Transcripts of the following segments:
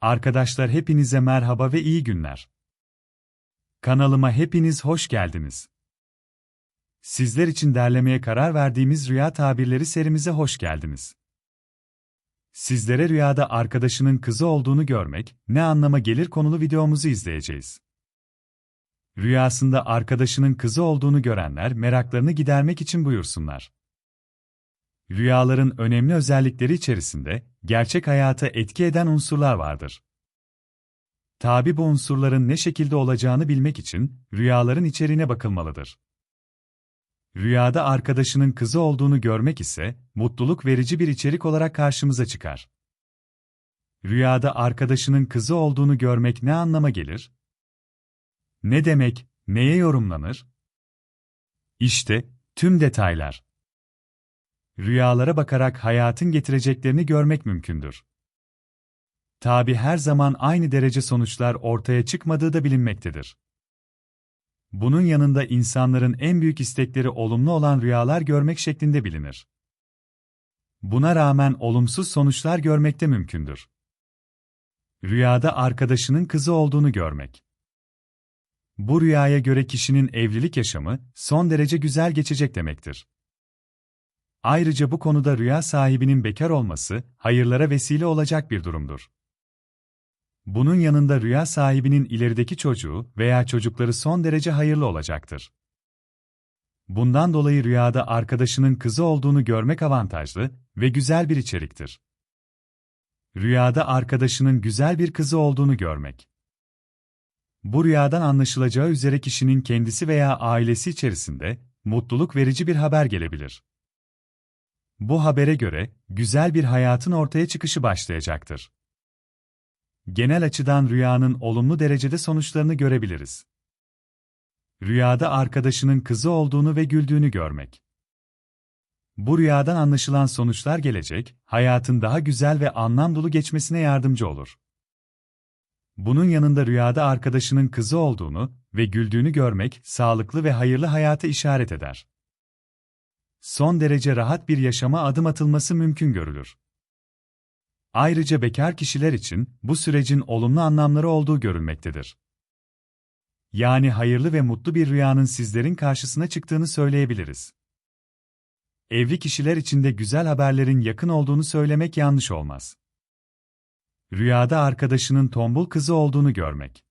Arkadaşlar hepinize merhaba ve iyi günler. Kanalıma hepiniz hoş geldiniz. Sizler için derlemeye karar verdiğimiz rüya tabirleri serimize hoş geldiniz. Sizlere rüyada arkadaşının kızı olduğunu görmek ne anlama gelir konulu videomuzu izleyeceğiz. Rüyasında arkadaşının kızı olduğunu görenler meraklarını gidermek için buyursunlar. Rüyaların önemli özellikleri içerisinde gerçek hayata etki eden unsurlar vardır. Tabi bu unsurların ne şekilde olacağını bilmek için rüyaların içeriğine bakılmalıdır. Rüyada arkadaşının kızı olduğunu görmek ise mutluluk verici bir içerik olarak karşımıza çıkar. Rüyada arkadaşının kızı olduğunu görmek ne anlama gelir? Ne demek, neye yorumlanır? İşte tüm detaylar. Rüyalara bakarak hayatın getireceklerini görmek mümkündür. Tabi her zaman aynı derece sonuçlar ortaya çıkmadığı da bilinmektedir. Bunun yanında insanların en büyük istekleri olumlu olan rüyalar görmek şeklinde bilinir. Buna rağmen olumsuz sonuçlar görmek de mümkündür. Rüyada arkadaşının kızı olduğunu görmek. Bu rüyaya göre kişinin evlilik yaşamı son derece güzel geçecek demektir. Ayrıca bu konuda rüya sahibinin bekar olması hayırlara vesile olacak bir durumdur. Bunun yanında rüya sahibinin ilerideki çocuğu veya çocukları son derece hayırlı olacaktır. Bundan dolayı rüyada arkadaşının kızı olduğunu görmek avantajlı ve güzel bir içeriktir. Rüyada arkadaşının güzel bir kızı olduğunu görmek. Bu rüyadan anlaşılacağı üzere kişinin kendisi veya ailesi içerisinde mutluluk verici bir haber gelebilir. Bu habere göre güzel bir hayatın ortaya çıkışı başlayacaktır. Genel açıdan rüyanın olumlu derecede sonuçlarını görebiliriz. Rüyada arkadaşının kızı olduğunu ve güldüğünü görmek. Bu rüyadan anlaşılan sonuçlar gelecek, hayatın daha güzel ve anlam dolu geçmesine yardımcı olur. Bunun yanında rüyada arkadaşının kızı olduğunu ve güldüğünü görmek, sağlıklı ve hayırlı hayata işaret eder. Son derece rahat bir yaşama adım atılması mümkün görülür. Ayrıca bekar kişiler için bu sürecin olumlu anlamları olduğu görülmektedir. Yani hayırlı ve mutlu bir rüyanın sizlerin karşısına çıktığını söyleyebiliriz. Evli kişiler için de güzel haberlerin yakın olduğunu söylemek yanlış olmaz. Rüyada arkadaşının tombul kızı olduğunu görmek.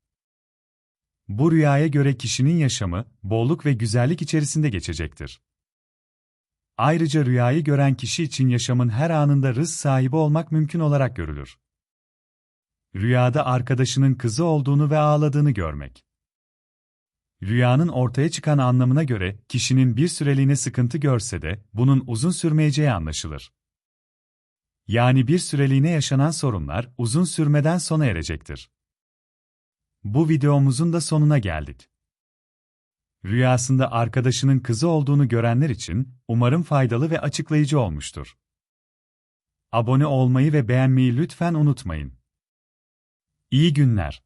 Bu rüyaya göre kişinin yaşamı, bolluk ve güzellik içerisinde geçecektir. Ayrıca rüyayı gören kişi için yaşamın her anında rız sahibi olmak mümkün olarak görülür. Rüyada arkadaşının kızı olduğunu ve ağladığını görmek. Rüyanın ortaya çıkan anlamına göre kişinin bir süreliğine sıkıntı görse de bunun uzun sürmeyeceği anlaşılır. Yani bir süreliğine yaşanan sorunlar uzun sürmeden sona erecektir. Bu videomuzun da sonuna geldik. Rüyasında arkadaşının kızı olduğunu görenler için umarım faydalı ve açıklayıcı olmuştur. Abone olmayı ve beğenmeyi lütfen unutmayın. İyi günler.